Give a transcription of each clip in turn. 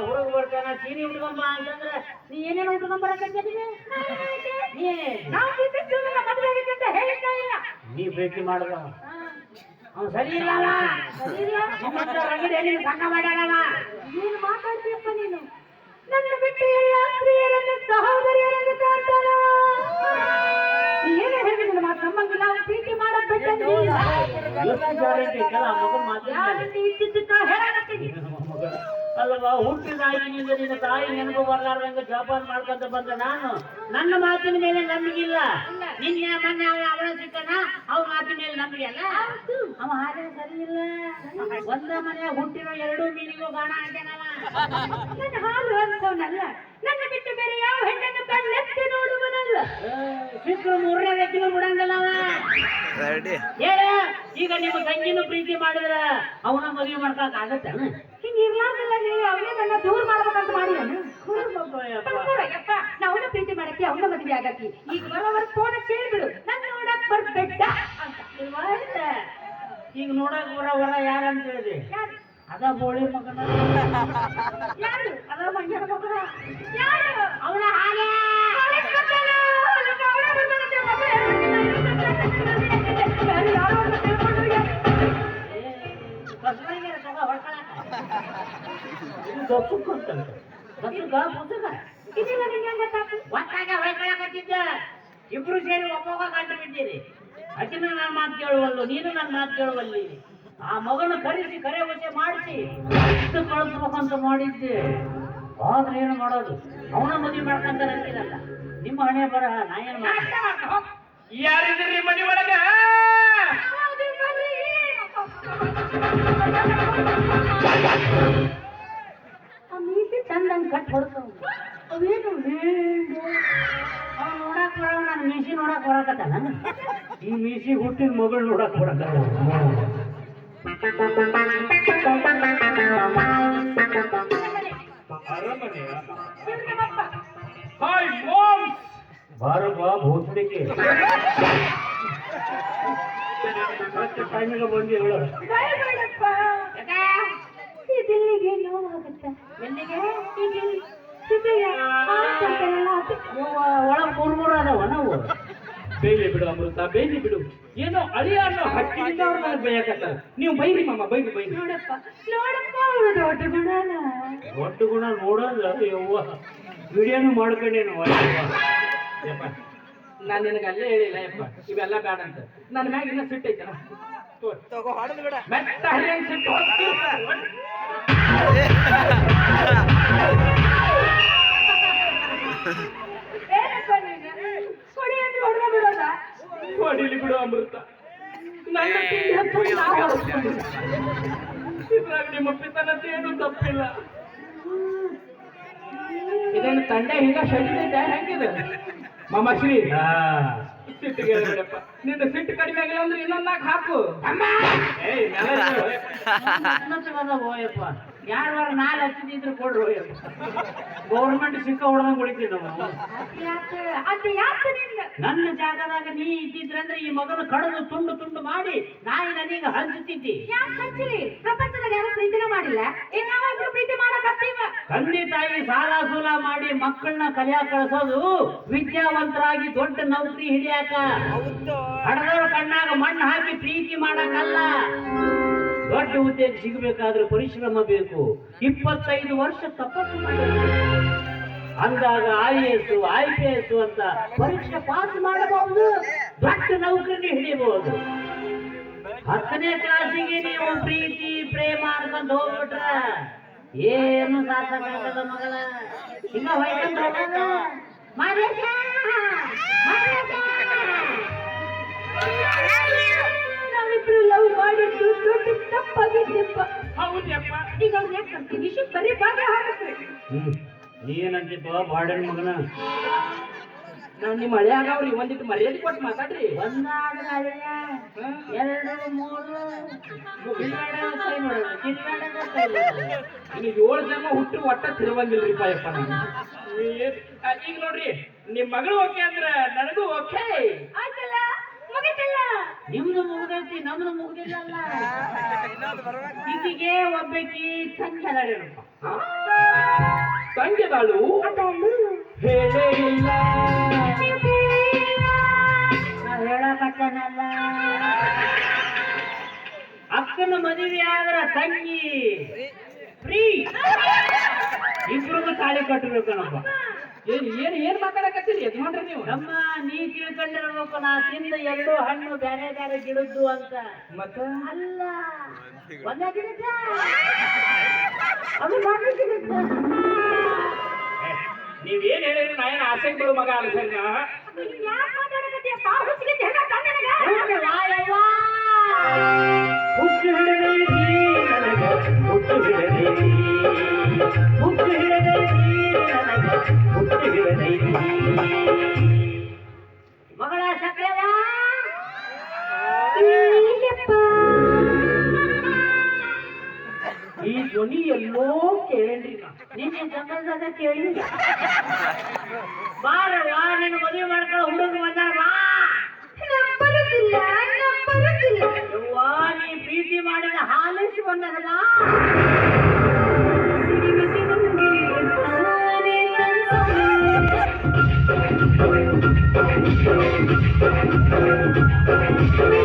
ಹುಡುಗ ಬರ್ತಾನ ಸೀರೆ ಉಟ್ಕೊಂಬ ಅಂತಂದ್ರೆ ನೀ ಏನೇನು ಉಟ್ಕೊಂಡ್ ನೀ? ಹೇಳಿದ್ದೇ ನೀ ಪ್ರೀತಿ ಮಾಡ್ದ ಅವ್ನು ಸರಿ ಇಲ್ಲ. ಸಣ್ಣ ಮಾಡ್ಯಾನ ನೀನು ಮಾತಾಡ್ತೀಯಪ್ಪ ನೀನು. ಅಲ್ಲವಾ ಹುಟ್ಟಿದಾಗಿನಿಂದ ನಿನ್ನ ತಾಯಿ ನೆನಪು ಬರ್ಲಾರ್ದಂಗ ಜೋಪಾನ ಮಾಡ್ಕೊಂತ ಬಂದ ನಾನು. ನನ್ನ ಮಾತಿನ ಮೇಲೆ ನಂಬಿಗಿಲ್ಲ ನಿನ್ನೆ ಮೊನ್ನೆ ಅವ ಅವಳ ಸಿಕ್ಕನ ಅವ ಮಾತಿನ ಮೇಲೆ ನಂಬಿಕೆ ಅಲ್ಲ ಅವ ಹಾಗೆ ಸರಿ ಇಲ್ಲ. ಒಂದ ಮನೆ ಹುಟ್ಟಿರೋ ಎರಡು ಮೀನಿಗೂ ಗಾಣ ಹಾಕ್ಯಾನವ ನನ್ನ ಹಾಲು ನನ್ನ ಬಿಟ್ಟು ಬೇರೆ ಯಾವ ಹೆಣ್ಣನ್ನು ಕಣ್ಣೆತ್ತಿ ನೋಡುವನಲ್ಲ. ಸಿಕ್ಕರು ಮೂರನೇ ವ್ಯಕ್ತಿನೂ ಬಿಡಂಗಿಲ್ಲ ಅವ. ಹೇಳ ಈಗ ನಿಮ್ಮ ತಂಗಿನೂ ಪ್ರೀತಿ ಮಾಡಿದ್ರ ಅವನ ಮದುವೆ ಮಾಡ್ಕೊಳಕ್ ಆಗತ್ತೇನ? ಇರ್ಲಾರ್ದಲ್ಲ ನೀವು ಅವನೇ ನನ್ನ ದೂರ ಮಾಡ್ಬೇಕಂತ ಮಾಡಿ ಯಪ್ಪ ನಾ ಅವನ ಪ್ರೀತಿ ಮಾಡಕ್ಕೆ ಅವನ ಮದುವೆ ಆಗಕ್ಕೆ. ಈಗ ಬರೋವರ್ ಫೋನ್ ಕೇಳ್ಬಿಡು ನನ್ನ ನೋಡಕ್ ಬರ್ಬೇಡ ಅಂತ? ಈಗ ನೋಡಕ್ ಬರೋವರ ಯಾರಂತ ಹೇಳಿದೆ ಅದ ಬೋಳಿ ಮಗನ. ಯಾರು? ಅದ ಮಂಜನ ಮಗನ. ಯಾರು? ಅವನ ಹಾಗೆ. ದೊಪ್ಪಕ್ಕೆ ಅಂತಂತ ದೊಪ್ಪಗ ಪುಸ್ತಕ ಇದಿಲ್ಲ ನಿಂಗೆ ಹೆಂಗ್ ಗೊತ್ತಾಗ್ತು? ಒಟ್ಟಾಗ ಹೊಯ್ಕೊಳಕತ್ತಿದ್ದ ಇಬ್ರು ಸೇರಿ ಒಪ್ಪೋಗ ಗಂಟು ಬಿದ್ದೀರಿ ಅಕಿನ ನನ್ನ ಮಾತು ಕೇಳುವಲ್ಲು ನೀನು ನನ್ನ ಮಾತು ಕೇಳುವಲ್ಲಿ. ಆ ಮಗನ ಕರೆಸಿ ಕರೆ ವಶೆ ಮಾಡಿಸಿ ಇಷ್ಟು ಕಳಿಸ್ಬೇಕಂತ ಮಾಡಿದ್ದೆ. ಆದ್ರೆ ಏನು ಮಾಡೋದು? ಅವನ ಮದುವೆ ಮಾಡ್ಕೊಂತಾರೆ ಅಂತೀರಲ್ಲ ನಿಮ್ಮ ಹಣೆ ಬರ ನಾ ಏನು ಮಾಡ್ತೀನಿ. ಯಾರಿದ್ರಿ ಮನಿ ಒಳಗ? ಮೀಸಿ ಚಂದಂಗ್ ಕಟ್ ಹೊಡ್ತಾವ ಅವೇನು ಅವ್ನು ನೋಡಕ್ ಬರೋ ನನ್ನ ಮೀಸಿ ನೋಡಕ್ ಬರಕತ್ತಲ್ಲ. ಈ ಮೀಸಿ ಹುಟ್ಟಿದ ಮಗಳು ನೋಡಕ್ ಬರಕಲ್ಲ ಅರಮನೆಯ ಹಾಯ್ ಭೂತಡಿಕೆ ಮತ್ತೆ ಟೈಮಿಗೆ ಬಂದು ಹೇಳು. ಎಲ್ಲಿಗೆ ಒಳಗ್ ಮೂರ್ ಮೂರು ಅದಾವ ನಾವು. ಬೇಲಿ ಬಿಡು ಅಮೃತ ಬೇಲಿ ಬಿಡು. ಏನೋ ಅಳಿಯ ಅನ್ನೋ ಹಕ್ಕಿನಿಂದ ಅವ್ರು ನನಗೆ ಬೈಯಕತ್ತಾರ. ನೀವು ಬೈರಿ ಮಾಮ ಬೈರಿ ಬೈರಿ. ನೋಡಪ್ಪ ನೋಡಪ್ಪ ಅವರು ದೊಡ್ಡ ಗುಣ ಒಟ್ಟು ಗುಣ ನೋಡೋದು ಯವ್ವ. ವಿಡಿಯೋನು ಮಾಡ್ಕೊಂಡೇನು ಯಪ್ಪ ನಾನು ನಿನಗೆ ಅಲ್ಲೇ ಹೇಳಿಲ್ಲ ಯಪ್ಪ. ಇವೆಲ್ಲ ಬೇಡ ಅಂತ. ನನ್ನ ಮ್ಯಾಗ ಇನ್ನೂ ಸಿಟ್ಟು ಬೇಡ. ಮೆಟ್ಟ ಹರಿಯಂಗ್ ಸಿಟ್ಟು ಹೊಡಿಲಿ ಬಿಡು ಅಮೃತ. ಇದ್ರಾಗ ನಿಮ್ಮ ಪಿತನತೆ ಏನು ತಪ್ಪಿಲ್ಲ. ಇದನ್ನು ತಂಡ ಈಗ ಇದೆ ಹೆಂಗಿದೆ? ಮಾಮ ಶ್ರೀ. ಸಿಟ್ಟಿಗೆ ನಿನ್ನ ಸಿಟ್ಟು ಕಡಿಮೆ ಆಗಿಲ್ಲ ಅಂದ್ರೆ ಇನ್ನೊಂದಾಗ ನಾಲ್ಕು ಹಾಕು. ಏಯ್ ನೆಲ ಇಡು. ಹೋಯಪ್ಪ ನಾಲ್ ಹಚ್ಚಿದ್ರು ಕೊಡ್ರು. ಗೌರ್ಮೆಂಟ್ ಸಿಕ್ಕ ಹೊಡೆದಂಗ್ ಉಳಿತೀವಿ ನಾವು ಯಾಕೆ ಅದು ಯಾಕೆ ನಿನ್ನ ನನ್ನ ಜಾಗದಾಗ ನೀ ಇದ್ದಿದ್ರಂದ್ರೆ ಈ ಮಗನ ಕಡದು ತುಂಡು ತುಂಡು ಮಾಡಿ ನಾಯಿ ನನಗೆ ಹಂಚುತ್ತಿದ್ದಿ ಯಾಕೆ ಹಚ್ಚಿರಿ? ಪ್ರಪಂಚದಾಗ ಯಾರು ಪ್ರೀತಿನ ಮಾಡಿಲ್ಲ. ಪ್ರೀತಿ ಮಾಡಕತ್ತೀವ? ತಂದೆ ತಾಯಿ ಸಾಲ ಸೂಲ ಮಾಡಿ ಮಕ್ಕಳನ್ನ ಕಲಿಯಾಕ ಕಳಿಸೋದು ವಿದ್ಯಾವಂತರಾಗಿ ದೊಡ್ಡ ನೌಕರಿ ಹಿಡಿಯಾಕ. ಹಡದವ್ರ ಕಣ್ಣಾಗ ಮಣ್ಣು ಹಾಕಿ ಪ್ರೀತಿ ಮಾಡಕ್ಕಲ್ಲ ದೊಡ್ಡ ಹುದ್ದೆ ಸಿಗಬೇಕಾದ್ರೆ ಪರಿಶ್ರಮ ಬೇಕು. ಇಪ್ಪತ್ತೈದು ವರ್ಷ ತಪಸ್ಸು ಮಾಡಬೇಕು ಅಂದಾಗ I S I P S ಅಂತ ಪರೀಕ್ಷೆ ಪಾಸ್ ಮಾಡಬಹುದು, ದೊಡ್ಡ ನೌಕರಿ ಹಿಡಿಯಬಹುದು. ಹತ್ತನೇ ಕ್ಲಾಸಿಗೆ ನೀವು ಪ್ರೀತಿ, ಪ್ರೇಮ ಅನ್ಕೊಂಡ್ ಹೋಗ್ಬಿಟ್ರ, ಏನು ಸಾಕಾಗದ ಮಗಳ. ಹಿಂಗ ಹೊಯ್ಕೊಂಡ್ ಮಾದೇಶ ನಾವಿಬ್ರು ಲವ್ ಮಾಡಿದ್ದು ದೊಡ್ಡ ತಪ್ಪಾಗಿದ್ದಪ್ಪ ಹೌದಪ್ಪ ಈಗ ಅವ್ರು ಯಾಕೆ ಕರ್ತೀವಿ ವಿಷಯ ಬರೀ ಭಾಗ ಹಾಕತ್ರಿ ಹ್ಮ್. ನೀನಂತಿತ್ತು ಬಾಡನ್ ಮಗನ? ನಾನು ನಿಮ್ಮ ಹಳೆಯಾಗ ಅವ್ರಿಗೆ ಒಂದಿಟ್ಟು ಮರ್ಯಾದೆ ಕೊಟ್ಟು ಮಾತಾಡ್ರಿ. ಅಳಿಯ ಎರಡು ಮೂರು. ಕಿಲ್ಲಾಡ ಕೈ ಮಾಡೋದು ಕಿಲ್ಲಾಡ ಕೈ ಮಾಡೋದು ಇನ್ನು ಏಳು ಜನ ಹುಟ್ಟು ಒಟ್ಟ ತಿರುವಂಗಿಲ್ರಿ ಯಪ್ಪ ನಾನು ಈಗ ನೋಡ್ರಿ ನಿಮ್ಮ ಮಗಳು ಓಕೆ ಅಂದ್ರೆ ನನಗೂ ಓಕೆ. ಮುಗಿತಲ್ಲ ನಿಮ್ದು ಮುಗ್ದೈತಿ, ನಮ್ದು ಮುಗ್ದಿಲ್ಲಲ್ಲ ಈಗಿಗೆ ಒಬ್ಬಾಕಿ ತಂಗಿ ತಂಗಿದಾಳು ಅದಳು ಹೇಳೇ ಇಲ್ಲ ಅಕ್ಕನ ಮದುವೆ ಆದ್ರ ತಂಗಿ ಫ್ರೀ ಇಬ್ರಿಗೂ ತಾಳಿ ಕಟ್ಟಬೇಕನಪ್ಪ. ಏನ್ ಏನ್ ಏನ್ ಮಾತಾಡಕತ್ತೀರಿ ಯಜಮಾನ್ರಿ ನೀವು? ನಮ್ಮ ನೀ ತಿಳ್ಕೊಂಡಿರ್ಬೇಕು ನಾ ತಿಂದ ಎರಡು ಹಣ್ಣು ಬ್ಯಾರೆ ಬ್ಯಾರೆ ಗಿಡದ್ದು ಅಂತ. ಮತ್ತ? ಅಲ್ಲ ಒಂದೇ ಗಿಡಕ್ಕ? ಅದು ಮಾತ್ರ ಗಿಡಕ್ಕ. ನೀವ್ ಏನ್ ಹೇಳಿರಿ ನಾ ಏನ್ ಆಸೆ ಬರೋ ಮಗ ಅಲ್ಲ ಸರ್ ಜಂಗಲ್ದಾಗ ಕೇಳಿಲ್ಲ ಬಾರ ವಾ ನಿನ್ನ ಮದುವೆ ಮಾಡ್ಕೊಳ್ಳೋ ಹುಡುಗ ಬಂದಾರ ಬಾ ಬರುತ್ತಿಲ್ಲ ಬರುತ್ತಿಲ್ಲ ಯವ್ವಾ ನೀ ಪ್ರೀತಿ ಮಾಡಿದ ಹಾಲಿಸಿ ಬಂದದ ಬಾ ನಾನ್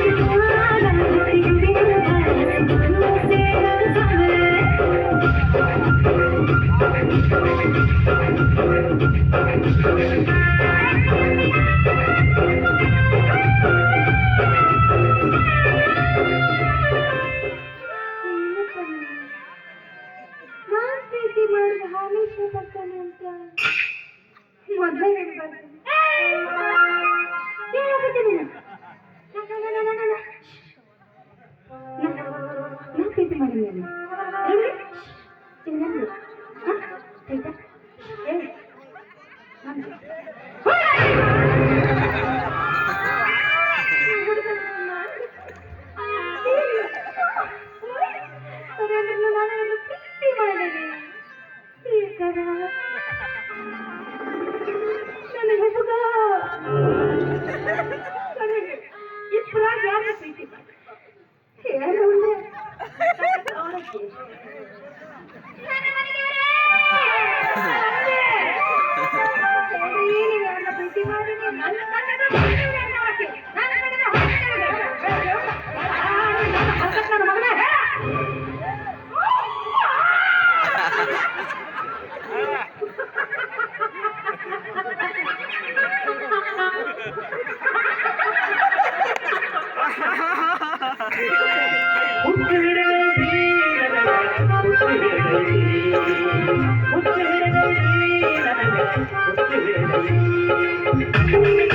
ನನಗೆ ಇಬ್ಬರಾಗ ಯಾರು ಪ್ರೀತಿ ಮಾಡಿ ಹೇಳು Thank you.